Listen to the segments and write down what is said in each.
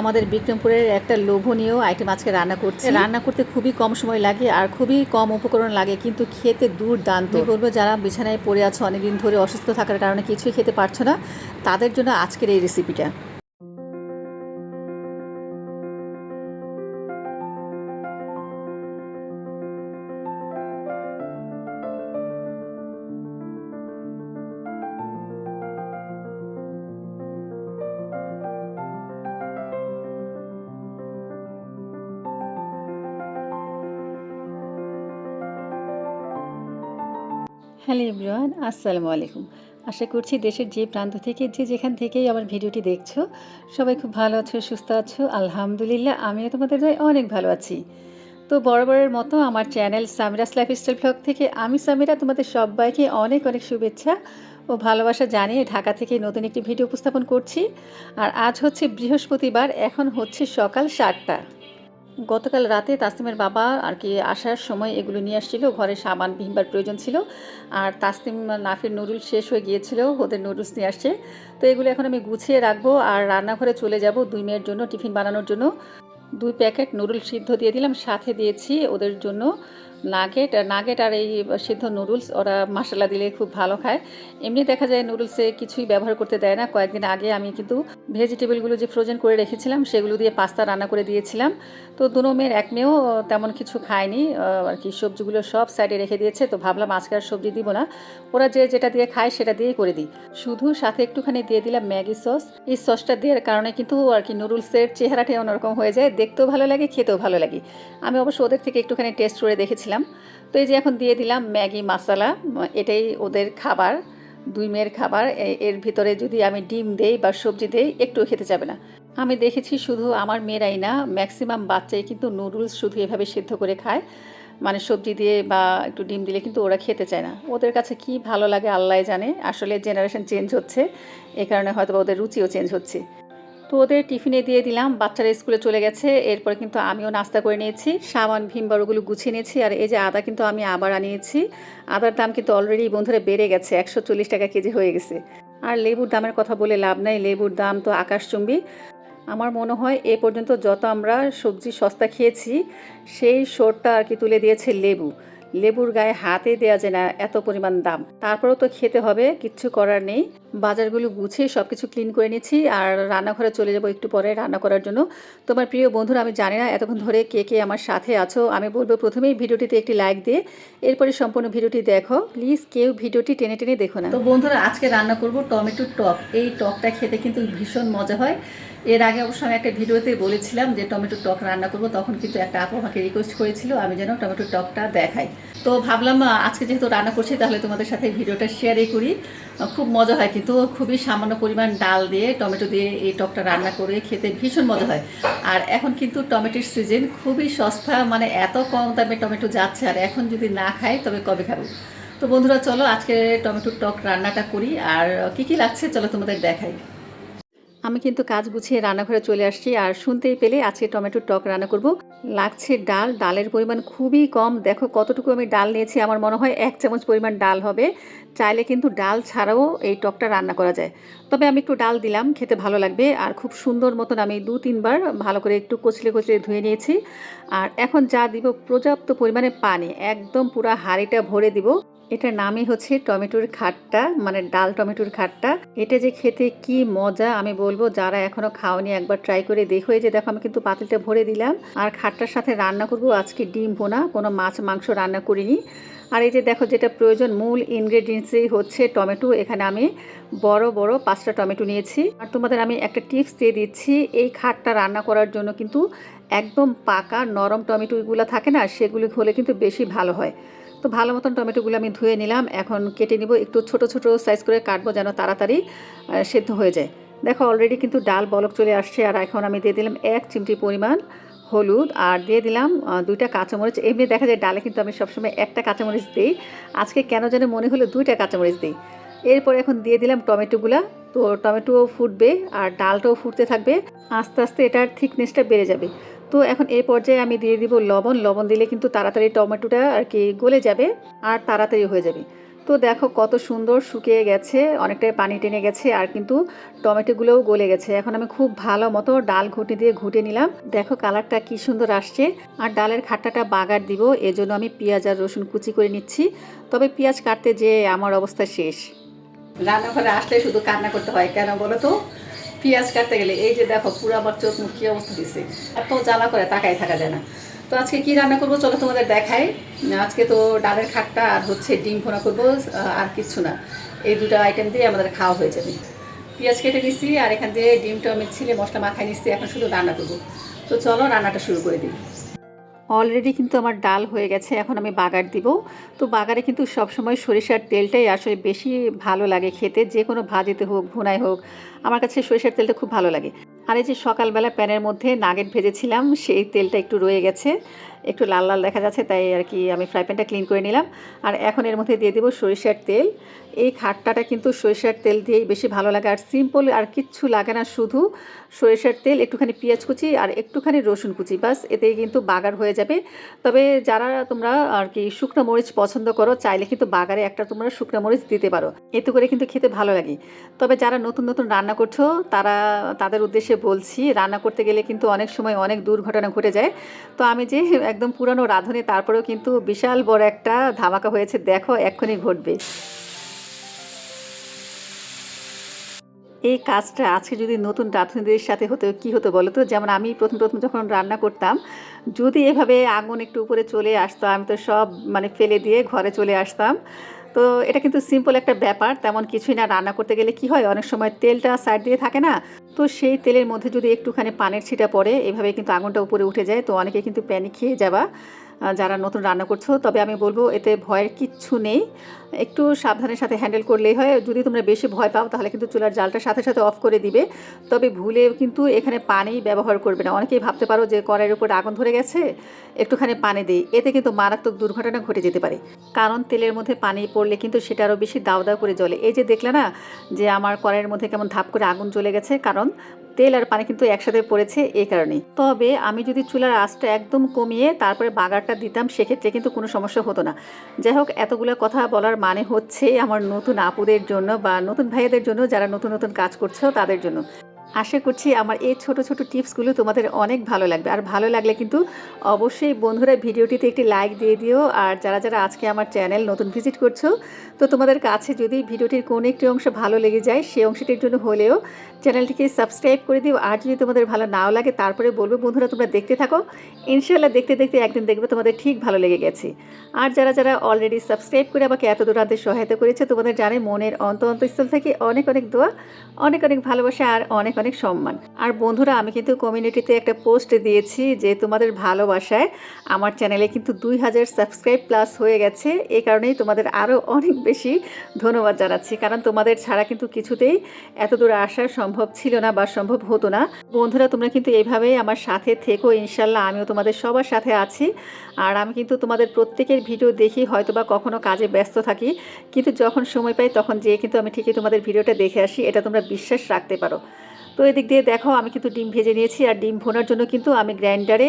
আমাদের বিক্রমপুরের একটা লোভনীয় আইটেম আজকে রান্না করছে। রান্না করতে খুবই কম সময় লাগে আর খুবই কম উপকরণ লাগে কিন্তু খেতে দুর্দান্ত। দান্ত বলব যারা বিছানায় পড়ে আছো অনেকদিন ধরে অসুস্থ থাকার কারণে কিছুই খেতে পারছ না তাদের জন্য আজকের এই রেসিপিটা হ্যালো এভরিওয়ান, আসসালামু আলাইকুম। আশা করছি দেশের যে প্রান্ত থেকে, যে যেখান থেকেই আমার ভিডিওটি দেখছ, সবাই খুব ভালো আছো, সুস্থ আছো। আলহামদুলিল্লাহ, আমিও তোমাদের অনেক ভালো আছি। তো বরাবরের মতো আমার চ্যানেল সামিরাস লাইফস্টাইল ব্লগ থেকে আমি সামিরা, তোমাদের সবাইকে অনেক অনেক শুভেচ্ছা ও ভালোবাসা জানিয়ে ঢাকা থেকে নতুন একটি ভিডিও উপস্থাপন করছি। আর আজ হচ্ছে বৃহস্পতিবার, এখন হচ্ছে সকাল সাতটা। গতকাল রাতে তাসনিমের বাবা আর কি আসার সময় এগুলো নিয়ে আসছিল। ঘরে সাবান, ভিমবার প্রয়োজন ছিল। আর তাসনিম নাফির নুডলস শেষ হয়ে গিয়েছিল, ওদের নুডলস নিয়ে আসছে। তো এগুলো এখন আমি গুছিয়ে রাখব আর রান্নাঘরে চলে যাব দুই মেয়ের জন্য টিফিন বানানোর জন্য। দুই প্যাকেট নুডলস সিদ্ধ দিয়ে দিলাম, সাথে দিয়েছি ওদের জন্য। নাগেট নাগেট আর এই সিদ্ধ নুডলস ওরা মশলা দিলে খুব ভালো খায়। এমনি দেখা যায় নুডলসে কিছুই ব্যবহার করতে দেয় না। কয়েকদিন আগে আমি কিন্তু ভেজিটেবলগুলো যে ফ্রোজেন করে রেখেছিলাম, সেগুলো দিয়ে পাস্তা রান্না করে দিয়েছিলাম। তো দুনো মেয়ের এক মেয়েও তেমন কিছু খায়নি। আর কি সবজিগুলো সব সাইডে রেখে দিয়েছে। তো ভাবলাম আজকে আর সবজি দিব না। ওরা যে যেটা দিয়ে খায় সেটা দিয়েই করে দিই। শুধু সাথে একটুখানি দিয়ে দিলাম ম্যাগি সস। এই সসটা দেওয়ার কারণে কিন্তু আর কি নুডলসের চেহারাটাই অন্যরকম হয়ে যায়। দেখতেও ভালো লাগে, খেতেও ভালো লাগে। আমি অবশ্য ওদের থেকে একটুখানি টেস্ট করে দেখেছিলাম তো এই যে এখন দিয়ে দিলাম ম্যাগি মশলা, এটাই ওদের খাবার দুই মেয়ের খাবার এর ভিতরে যদি আমি ডিম দেই বা সবজি দেই একটু খেতে যাবে না। আমি দেখেছি শুধু আমার মেয়েরাই না, ম্যাক্সিমাম বাচ্চাই কিন্তু নুডলস শুধু এভাবে সিদ্ধ করে খায়। মানে সবজি দিয়ে বা একটু ডিম দিলে কিন্তু ওরা খেতে চায় না। ওদের কাছে কি ভালো লাগে আল্লাহ জানে। আসলে জেনারেশন চেঞ্জ হচ্ছে। এই কারণে হয়তো ওদের রুচিও চেঞ্জ হচ্ছে। তো ওদের টিফিনে দিয়ে দিলাম, বাচ্চারা স্কুলে চলে গেছে, এরপর কিন্তু আমিও নাস্তা করে নিয়েছি, সাবান ভীমবার ওগুলো গুছিয়ে নিয়েছি, আর এই যে আদা কিন্তু আমি আবার আনিয়েছি, আদার দাম কিন্তু অলরেডি বন্ধুরা বেড়ে গেছে, একশো চল্লিশ টাকা কেজি হয়ে গেছে। আর লেবুর দামের কথা বলে লাভ নাই, লেবুর দাম তো আকাশচুম্বী। আমার মনে হয় এ পর্যন্ত যত আমরা সবজি সস্তা খেয়েছি, সেই শোরটা আর কি তুলে দিয়েছে লেবু। লেবুর গায়ে হাতে দেওয়া যায় না এত পরিমাণ দাম। তারপরেও তো খেতে হবে, কিচ্ছু করার নেই। বাজারগুলো গুছিয়ে সব কিছু ক্লিন করে নিচ্ছি আর রান্নাঘরে চলে যাব একটু পরে রান্না করার জন্য। তোমার প্রিয় বন্ধুরা, আমি জানি না এতক্ষণ ধরে কে কে আমার সাথে আছো। আমি বলব প্রথমেই ভিডিওটিতে একটি লাইক দিয়ে, এরপরে সম্পূর্ণ ভিডিওটি দেখো। প্লিজ কেউ ভিডিওটি টেনে টেনে দেখো না। তো বন্ধুরা, আজকে রান্না করব টমেটো টক। এই টকটা খেতে কিন্তু ভীষণ মজা হয়। এর আগে অবশ্য আমি একটা ভিডিওতে বলেছিলাম যে টমেটো টক রান্না করব, তখন কিন্তু একটা আপু আমাকে রিকোয়েস্ট করেছিল, আমি যেন টমেটো টকটা দেখাই। তো ভাবলাম আজকে যেহেতু রান্না করছি, তাহলে তোমাদের সাথে ভিডিওটা শেয়ারই করি। খুব মজা হয় কিন্তু, খুবই সামান্য পরিমাণ ডাল দিয়ে, টমেটো দিয়ে এই টকটা রান্না করে খেতে ভীষণ মজা হয়। আর এখন কিন্তু টমেটোর সিজন খুবই সস্তা মানে এত কম দামে টমেটো যাচ্ছে, আর এখন যদি না খাই, তবে কবে খাব? তো বন্ধুরা, চলো আজকে টমেটোর টক রান্নাটা করি, আর কি কি লাগছে, চলো তোমাদের দেখাই। আমি কিন্তু কাজ গুছিয়ে রান্নাঘরে চলে আসছি আর শুনতেই পেলে আজকে টমেটোর টক রান্না করব। লাগছে ডাল, ডালের পরিমাণ খুবই কম। দেখো কতটুকু আমি ডাল নিয়েছি, আমার মনে হয় এক চামচ পরিমাণ ডাল হবে। চাইলে কিন্তু ডাল ছাড়াও এই টকটা রান্না করা যায়। তবে আমি একটু ডাল দিলাম, খেতে ভালো লাগবে। আর খুব সুন্দর মতন আমি দু তিনবার ভালো করে একটু কচলে কচলে ধুয়ে নিয়েছি। আর এখন যা দিব পর্যাপ্ত পরিমাণে পানি, একদম পুরো হাঁড়িটা ভরে দিব। এটার নামই হচ্ছে টমেটোর খাট্টা মানে ডাল টমেটোর খাটটা। এটা যে খেতে কি মজা আমি বলব, যারা এখনও খাওনি, একবার ট্রাই করে দেখো। যে দেখো, আমি কিন্তু পাতিলটা ভরে দিলাম। আর খাটটার সাথে রান্না করব। আজকে ডিম ভোনা, কোনো মাছ মাংস রান্না করিনি। আর এই যে দেখো যেটা প্রয়োজন, মূল ইনগ্রেডিয়েন্টসই হচ্ছে টমেটো। এখানে আমি বড় বড় পাঁচটা টমেটো নিয়েছি। আর তোমাদের আমি একটা টিপস দিয়ে দিচ্ছি, এই খাটটা রান্না করার জন্য কিন্তু একদম পাকা নরম টমেটোগুলো থাকে না, সেগুলি হলে কিন্তু বেশি ভালো হয়। তো ভালো মতন টমেটোগুলো আমি ধুয়ে নিলাম, এখন কেটে নিব, একটু ছোট ছোট সাইজ করে কাটবো যেন তাড়াতাড়ি সেদ্ধ হয়ে যায়। দেখো অলরেডি কিন্তু ডাল বলক চলে আসছে, আর এখন আমি দিয়ে দিলাম এক চিমটি পরিমাণ হলুদ আর দিয়ে দিলাম দুইটা কাঁচামরিচ। এমনি দেখা যায় ডালে কিন্তু আমি সবসময় একটা কাঁচামরিচ দিই। আজকে কেন যেন মনে হলো দুইটা কাঁচামরিচ দিই। এরপর এখন দিয়ে দিলাম টমেটোগুলা। তো টমেটোও ফুটবে আর ডালটাও ফুটতে থাকবে। আস্তে আস্তে এটার থিকনেসটা বেড়ে যাবে। তো এখন এই পর্যায়ে আমি দিয়ে দিব লবণ। লবণ দিলে কিন্তু তাড়াতাড়ি টমেটোটা আর কি গলে যাবে আর তাড়াতাড়ি হয়ে যাবে। তো দেখো কত সুন্দর শুকিয়ে গেছে, অনেকটাই পানি টেনে গেছে আর কিন্তু টমেটোগুলোও গলে গেছে। এখন আমি খুব ভালো মতো ডাল ঘুটে দিয়ে ঘুটে নিলাম। দেখো কালারটা কি সুন্দর আসছে। আর ডালের খাট্টাটা বাগার দিব, এজন্য আমি পেঁয়াজ আর রসুন কুচি করে নিচ্ছি। তবে পেঁয়াজ কাটতে যে আমার অবস্থা শেষ। রান্নাঘরে আসলে শুধু কান্না করতে হয়, কেন বলো তো? পেঁয়াজ কাটতে গেলে এই যে দেখো পুরো আমার চোখ মুখ কী অবস্থা দিচ্ছে এত জ্বালা করে তাকাই থাকা যায় না। তো আজকে কি রান্না করব? চলো তোমাদের দেখাই। আজকে তো ডালের খাটটা আর হচ্ছে ডিম ভোনা করব আর কিচ্ছু না। এই দুটো আইটেম দিয়ে আমাদের খাওয়া হয়ে যাবে। পেঁয়াজ কেটে নিচ্ছি আর এখান দিয়ে ডিমটা আমি ছিলে মশলা মাখাই নিচ্ছি এখন শুধু রান্না করব। তো চলো রান্নাটা শুরু করে দিই। অলরেডি কিন্তু আমার ডাল হয়ে গেছে, এখন আমি বাগার দিব। তো বাগারে কিন্তু সবসময় সরিষার তেলটাই আসলে বেশি ভালো লাগে খেতে, যে কোনো ভাজিতে হোক, ভুনায় হোক, আমার কাছে সরিষার তেলটা খুব ভালো লাগে। আর এই যে সকালবেলা প্যানের মধ্যে নাগেট ভেজেছিলাম সেই তেলটা একটু রয়ে গেছে। একটু লাল লাল দেখা যাচ্ছে, তাই আর কি আমি ফ্রাই প্যানটা ক্লিন করে নিলাম। আর এখন এর মধ্যে দিয়ে দেবো সরিষার তেল। এই খাট্টাটা কিন্তু সরিষার তেল দিয়েই বেশি ভালো লাগে। আর সিম্পল আর কিচ্ছু লাগে না, শুধু সরিষার তেল, একটুখানি পেঁয়াজ কুচি আর একটুখানি রসুন কুচি। বাস এতেই কিন্তু বাগার হয়ে যাবে। তবে যারা তোমরা আর কি শুকনো মরিচ পছন্দ করো, চাইলে কিন্তু বাগারে একটা তোমরা শুকনো মরিচ দিতে পারো। এতে করে কিন্তু খেতে ভালো লাগে। তবে যারা নতুন নতুন রান্না করছ, তারা, তাদের উদ্দেশ্যে বলছি, রান্না করতে গেলে কিন্তু অনেক সময় অনেক দুর্ঘটনা ঘটে যায়। তো আমি যে একদম পুরানো রাঁধুনি, তারপরেও কিন্তু বিশাল বড় একটা ধামাকা হয়েছে। দেখো, এক্ষুনি ঘটবে। এই কাজটা আজকে যদি নতুন রাঁধুনিদের সাথে হতো, কি হতো বলো তো? যেমন আমি প্রথম প্রথম যখন রান্না করতাম, যদি এভাবে আগুন একটু উপরে চলে আসতো, আমি তো সব মানে ফেলে দিয়ে ঘরে চলে আসতাম। তো এটা কিন্তু সিম্পল একটা ব্যাপার, তেমন কিছুই না। রান্না করতে গেলে কি হয়, অনেক সময় তেলটা সাইড দিয়ে থাকে না, তো সেই তেলের মধ্যে যদি একটুখানি পানের ছিটা পড়ে এভাবে কিন্তু আগুনটা উপরে উঠে যায়, তো অনেকে কিন্তু প্যানিক খেয়ে যাবা। যারা নতুন রান্না করছ, তবে আমি বলব এতে ভয়ের কিচ্ছু নেই। একটু সাবধানের সাথে হ্যান্ডেল করলেই হয়। যদি তোমরা বেশি ভয় পাও, তাহলে কিন্তু চুলার জালটা সাথে সাথে অফ করে দিবে। তবে ভুলেও কিন্তু এখানে পানি ব্যবহার করবে না। অনেকেই ভাবতে পারো যে কড়াইয়ের উপর আগুন ধরে গেছে, একটুখানি পানি দিই। এতে কিন্তু মারাত্মক দুর্ঘটনা ঘটে যেতে পারে। কারণ তেলের মধ্যে পানি পড়লে কিন্তু সেটা আরও বেশি দাও দাও করে জ্বলে। এই যে দেখলে না, যে আমার কড়াইয়ের মধ্যে কেমন ধাপ করে আগুন জ্বলে গেছে, কারণ তেল আর পানি কিন্তু একসাথে পড়েছে এই কারণে তবে আমি যদি চুলার আঁচটা একদম কমিয়ে তারপরে বাগারটা দিতাম, সেক্ষেত্রে কিন্তু কোনো সমস্যা হতো না। যাই হোক, এতগুলো কথা বলার মানে হচ্ছে আমার নতুন আপুদের জন্য বা নতুন ভাইয়াদের জন্য যারা নতুন নতুন কাজ করছে, তাদের জন্য। আশা করছি আমার এই ছোট ছোট টিপসগুলো তোমাদের অনেক ভালো লাগবে। আর ভালো লাগলে কিন্তু অবশ্যই বন্ধুরা ভিডিওটিতে একটি লাইক দিয়ে দিও। আর যারা যারা আজকে আমার চ্যানেল নতুন ভিজিট করছ, তো তোমাদের কাছে যদি ভিডিওটির কোনো একটি অংশ ভালো লেগে যায় সেই অংশটির জন্য হলেও চ্যানেলটিকে সাবস্ক্রাইব করে দিও। আর যদি তোমাদের ভালো নাও লাগে, তারপরে বলবে, বন্ধুরা, তোমরা দেখতে থাকো। ইনশাল্লাহ দেখতে দেখতে একদিন দেখবে তোমাদের ঠিক ভালো লেগে গেছে। আর যারা যারা অলরেডি সাবস্ক্রাইব করে আমাকে এত দূর সহায়তা করেছে, তোমাদের জানে মনের অন্ত অন্তঃস্থল থেকে অনেক অনেক দোয়া, অনেক অনেক ভালোবাসা আর অনেক অনেক সম্মান। আর বন্ধুরা, আমি কিন্তু কমিউনিটিতে একটা পোস্ট দিয়েছি যে তোমাদের ভালোবাসায় আমার চ্যানেলে কিন্তু দুই হাজার সাবস্ক্রাইব প্লাস হয়ে গেছে। এই কারণেই তোমাদের আরও অনেক বেশি ধন্যবাদ জানাচ্ছি। কারণ তোমাদের ছাড়া কিন্তু কিছুতেই এত দূর আসা সম্ভব ছিল না বা সম্ভব হতো না। বন্ধুরা, তোমরা কিন্তু এইভাবেই আমার সাথে থেকো, ইনশাল্লাহ আমিও তোমাদের সবার সাথে আছি। আর আমি কিন্তু তোমাদের প্রত্যেকের ভিডিও দেখি হয়তো বা কখনো কাজে ব্যস্ত থাকি। কিন্তু যখন সময় পাই, তখন যেয়ে কিন্তু আমি ঠিকই তোমাদের ভিডিওটা দেখে আসি। এটা তোমরা বিশ্বাস রাখতে পারো। তো এদিক দিয়ে দেখো, আমি কিন্তু ডিম ভেজে নিয়েছি আর ডিম ভোনার জন্য কিন্তু আমি গ্রাইন্ডারে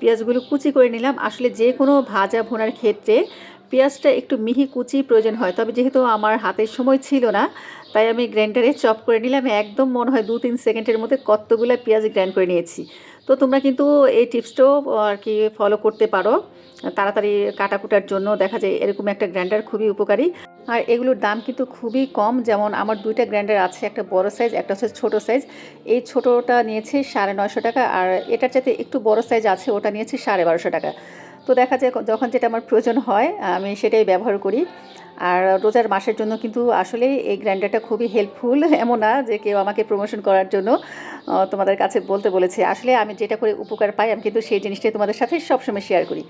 পেঁয়াজগুলো কুচি করে নিলাম। আসলে যে কোনো ভাজা ভোনার ক্ষেত্রে পেঁয়াজটা একটু মিহি কুচি প্রয়োজন হয়, তবে যেহেতু আমার হাতের সময় ছিল না, তাই আমি গ্রাইন্ডারে চপ করে নিলাম। একদম মনে হয় দু তিন সেকেন্ডের মধ্যে কতগুলো পেঁয়াজ গ্রাইন্ড করে নিয়েছি। তো তোমরা কিন্তু এই টিপসটাও আর কি ফলো করতে পারো। তাড়াতাড়ি কাটাকুটার জন্য দেখা যায় এরকম একটা গ্রাইন্ডার খুবই উপকারী। আর এগুলোর দাম কিন্তু খুবই কম। যেমন আমার দুইটা গ্র্যান্ডার আছে, একটা বড় সাইজ একটা হচ্ছে ছোটো সাইজ এই ছোটোটা নিয়েছে সাড়ে নয়শো টাকা আর এটার চাইতে একটু বড় সাইজ আছে, ওটা নিয়েছে সাড়ে বারোশো টাকা। তো দেখা যায় যখন যেটা আমার প্রয়োজন হয়, আমি সেটাই ব্যবহার করি। আর রোজার মাসের জন্য কিন্তু আসলে এই গ্রাইন্ডারটা খুবই হেল্পফুল এমন না যে কেউ আমাকে প্রমোশন করার জন্য তোমাদের কাছে বলতে বলেছে। আসলে আমি যেটা করে উপকার পাই, আমি কিন্তু সেই জিনিসটাই তোমাদের সাথে সবসময় শেয়ার করি।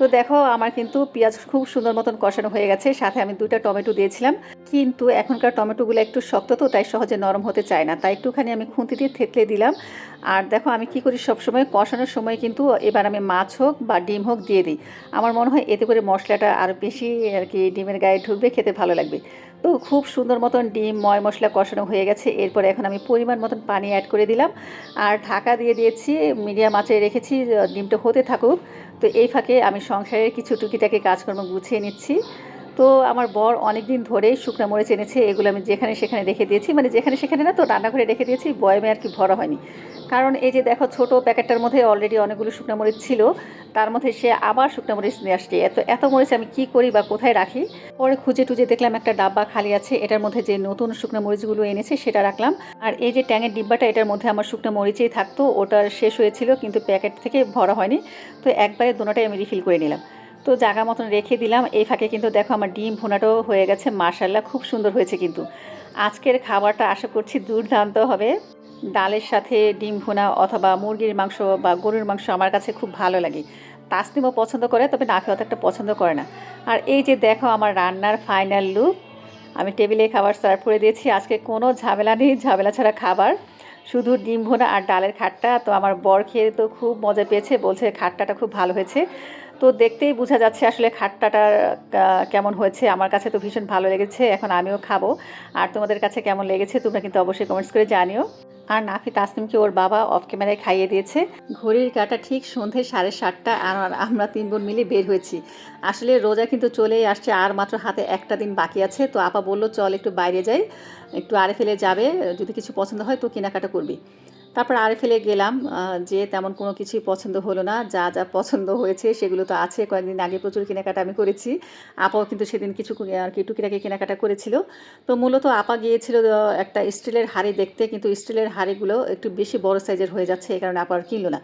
তো দেখো, আমার কিন্তু পেঁয়াজ খুব সুন্দর মতন কষানো হয়ে গেছে। সাথে আমি দুইটা টমেটো দিয়েছিলাম। কিন্তু এখনকার টমেটোগুলো একটু শক্ত তো, তাই সহজে নরম হতে চায় না। তাই একটুখানি আমি খুন্তি দিয়ে থেতলে দিলাম। আর দেখো, আমি কি করি, সবসময় কষানোর সময় কিন্তু এবার আমি মাছ হোক বা ডিম হোক দিয়ে দিই। আমার মনে হয় এতে করে মশলাটা আরও বেশি আর কি ডিমের গায়ে ঢুকবে, খেতে ভালো লাগবে। তো খুব সুন্দর মতন ডিম, ময় মশলা কষানো হয়ে গেছে। এরপরে এখন আমি পরিমাণ মতন পানি অ্যাড করে দিলাম। আর ঢাকা দিয়ে দিয়েছি মিডিয়াম আঁচে রেখেছি, ডিমটা হতে থাকুক। তো এই ফাঁকে আমি সংসারের কিছু টুকিটাকি কাজকর্ম গুছিয়ে নিচ্ছি। তো আমার বর অনেক দিন ধরেই শুকনো মরে চেনেছে এগুলো আমি যেখানে সেখানে রেখে দিয়েছি। মানে যেখানে সেখানে না তো রান্নাঘরে রেখে দিয়েছি, বয়মে আর কি ভরা হয়নি। কারণ এই যে দেখো ছোট প্যাকেটটার মধ্যে অলরেডি অনেকগুলো শুকনো মরিচ ছিল, তার মধ্যে সে আবার শুকনো মরিচ নিয়ে আসছে। এত এত মরিচ আমি কি করি বা কোথায় রাখি? পরে খুঁজে টুজে দেখলাম একটা ডাব্বা খালি আছে, এটার মধ্যে যে নতুন শুকনো মরিচগুলো এনেছে সেটা রাখলাম। আর এই যে ট্যাঙের ডিব্বাটা, এটার মধ্যে আমার শুকনো মরিচেই থাকতো, ওটার শেষ হয়েছিল কিন্তু প্যাকেট থেকে ভরা হয়নি। তো একবারে দুটোটাই আমি রিফিল করে নিলাম। তো জায়গা মতন রেখে দিলাম, এই ফাঁকে কিন্তু দেখো আমার ডিম ভোনাটাও হয়ে গেছে মার্শাল্লাহ খুব সুন্দর হয়েছে কিন্তু। আজকের খাবারটা আশা করছি দুর্দান্ত হবে। ডালের সাথে ডিম ভুনা অথবা মুরগির মাংস বা গরুর মাংস আমার কাছে খুব ভালো লাগে। তাসনিমও পছন্দ করে, তবে নাফি অত একটা পছন্দ করে না। আর এই যে দেখো আমার রান্নার ফাইনাল লুক আমি টেবিলে খাবার সার্ভ করে দিয়েছি। আজকে কোনো ঝামেলা নেই, ঝামেলা ছাড়া খাবার। শুধু ডিম ভুনা আর ডালের খাট্টা, তো আমার বর খেয়ে তো খুব মজা পেয়েছে, বলছে খাট্টাটা খুব ভালো হয়েছে। তো দেখতেই বোঝা যাচ্ছে আসলে খাট্টাটা কেমন হয়েছে। আমার কাছে তো ভীষণ ভালো লেগেছে, এখন আমিও খাব। আর তোমাদের কাছে কেমন লেগেছে, তোমরা কিন্তু অবশ্যই কমেন্টস করে জানিও। আর নাফি তাসনিমকে ওর বাবা অফ ক্যামেরায় খাইয়ে দিয়েছে। ঘড়ির কাটা ঠিক সন্ধে সাড়ে সাতটা আর আমরা তিন বোন মিলে বের হয়েছি। আসলে রোজা কিন্তু চলেই আসছে, আর মাত্র হাতে একটা দিন বাকি আছে। তো আপা বলল, চল একটু বাইরে যাই, একটু আরে ফেলে যাবে, যদি কিছু পছন্দ হয় তো কেনাকাটা করবি। তারপর আর ফেলে গেলাম যে তেমন কোনো কিছুই পছন্দ হলো না, যা যা পছন্দ হয়েছে সেগুলো তো আছে, কয়েকদিন আগে প্রচুর কেনাকাটা আমি করেছি। আপাও কিন্তু সেদিন কিছু আর কি টুকিটাকি কেনাকাটা করেছিল। তো মূলত আপা গিয়েছিল একটা স্টিলের হাড়ি দেখতে, কিন্তু স্টিলের হাড়িগুলো একটু বেশি বড় সাইজের হয়ে যাচ্ছে, এই কারণে আপা আর কিনলো না।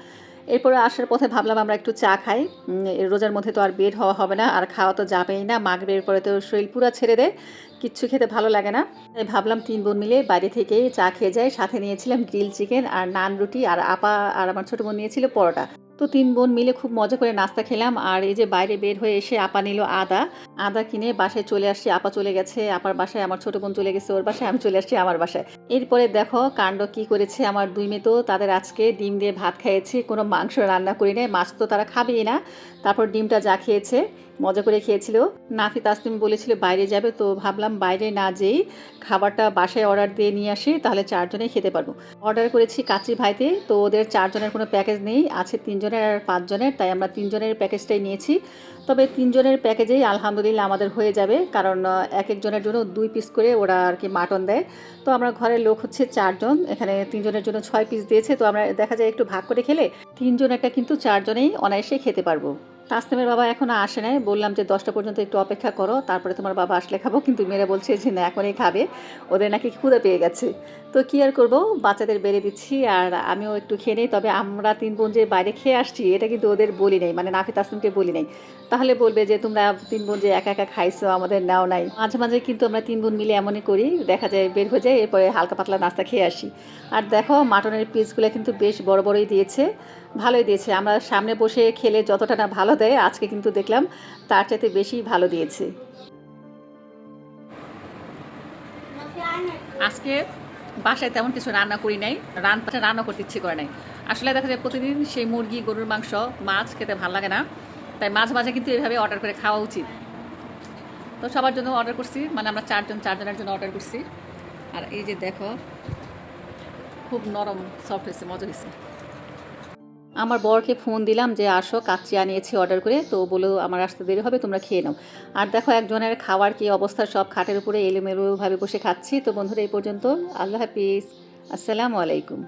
এরপরে আসার পথে ভাবলাম আমরা একটু চা খাই। রোজার মধ্যে তো আর বের হওয়া হবে না, আর খাওয়া তো যাবেই না। মাগরের পরে তো শরীর পুরা ছেড়ে দেয়, কিচ্ছু খেতে ভালো লাগে না। তাই ভাবলাম তিন বোন মিলে বাইরে থেকেই চা খেয়ে যাই। সাথে নিয়েছিলাম গ্রিল চিকেন আর নান রুটি আর আপা আর আমার ছোটো বোন নিয়েছিল পরোটা। তো তিন বোন মিলে খুব মজা করে নাস্তা খেলাম। আর এই যে বাইরে বের হয়ে এসে আপা নিল আদা। আদা কিনে বাসায় চলে আসছি। আপা চলে গেছে, আপার বাসায় আমার ছোট বোন চলে গেছে, ওর বাসায় আমি চলে আসছি আমার বাসায়। এরপরে দেখো কাণ্ড কি করেছে আমার দুই মেয়ে তো। তাদের আজকে ডিম দিয়ে ভাত খাইয়েছি, কোনো মাংস রান্না করি নাই, মাছ তো তারা খাবেই না। তারপর ডিমটা যা খেয়েছে মজা করে খেয়েছিল। নাফি তাসলিম বলেছিল, বাইরে যাবে তো? ভাবলাম, বাইরে না যেই খাবারটা বাসায় অর্ডার দিয়ে নিয়ে আসি, তাহলে চারজনেই খেতে পারব। অর্ডার করেছি কাচি ভাইতে, তো ওদের চারজনের কোনো প্যাকেজ নেই, আছে তিনজনের আর পাঁচজনের, তাই আমরা তিনজনের প্যাকেজটাই নিয়েছি। তবে তিনজনের প্যাকেজেই আলহামদুলিল্লাহ আমাদের হয়ে যাবে, কারণ এক একজনের জন্য দুই পিস করে ওরা আর কি মাটন দেয়। তো আমরা ঘরের লোক হচ্ছে চারজন, এখানে তিনজনের জন্য ছয় পিস দিয়েছে, তো আমরা দেখা যায় একটু ভাগ করে খেলে তিনজন একটা কিন্তু চারজনেই অনায়াসে খেতে পারব। তাসনিমের বাবা এখনও আসে নাই। বললাম যে, দশটা পর্যন্ত একটু অপেক্ষা করো, তারপরে তোমার বাবা আসলে খাব। কিন্তু মেয়েরা বলছে যে, না, এখনই খাবে। ওদের নাকি ক্ষুদা পেয়ে গেছে। তো কি আর করব? বাচ্চাদের বেড়ে দিচ্ছি আর আমিও একটু খেয়ে নিই। তবে আমরা তিন বোন যে বাইরে খেয়ে আসছি, এটা কিন্তু ওদের বলি নাই মানে নাফি তাসনিমকে বলি নাই। তাহলে বলবে যে, তোমরা তিন বোন যে একা একা খাইছো, আমাদের নাও নাই। মাঝে মাঝে কিন্তু আমরা তিন বোন মিলে এমনই করি, দেখা যায় বের হয়ে যায়, এরপরে হালকা পাতলা নাস্তা খেয়ে আসি। আর দেখো, মাটনের পিসগুলো কিন্তু বেশ বড় বড়ই দিয়েছে, ভালোই দিয়েছে। আমরা সামনে বসে খেলে যতটা না ভালো দেয়, আজকে কিন্তু দেখলাম তার চাইতে বেশি ভালো দিয়েছে। আজকে বাসায় তেমন কিছু রান্না করি নাই। রান্না রান্না করতে ইচ্ছে করে নাই। আসলে দেখা যায় প্রতিদিন সেই মুরগি, গরুর মাংস, মাছ খেতে ভালো লাগে না। তাই মাছ মাঝে কিন্তু এভাবে অর্ডার করে খাওয়া উচিত। তো সবার জন্য অর্ডার করছি। মানে আমরা চারজন চারজনের জন্য অর্ডার করছি। আর এই যে দেখো, খুব নরম সফট হয়েছে, মজা হয়েছে। আমার বরকে ফোন দিলাম যে, আসো, কাচ্চি আনিয়েছি অর্ডার করে। তো বলো আমার আসতে দেরি হবে, তোমরা খেয়ে নাও। আর দেখো, একজনের খাওয়ার কি অবস্থা, সব খাটের উপরে এলোমেলোভাবে বসে খাচ্ছি। তো বন্ধুরা, এই পর্যন্ত। আল্লাহ হাফিজ। আসসালামু আলাইকুম।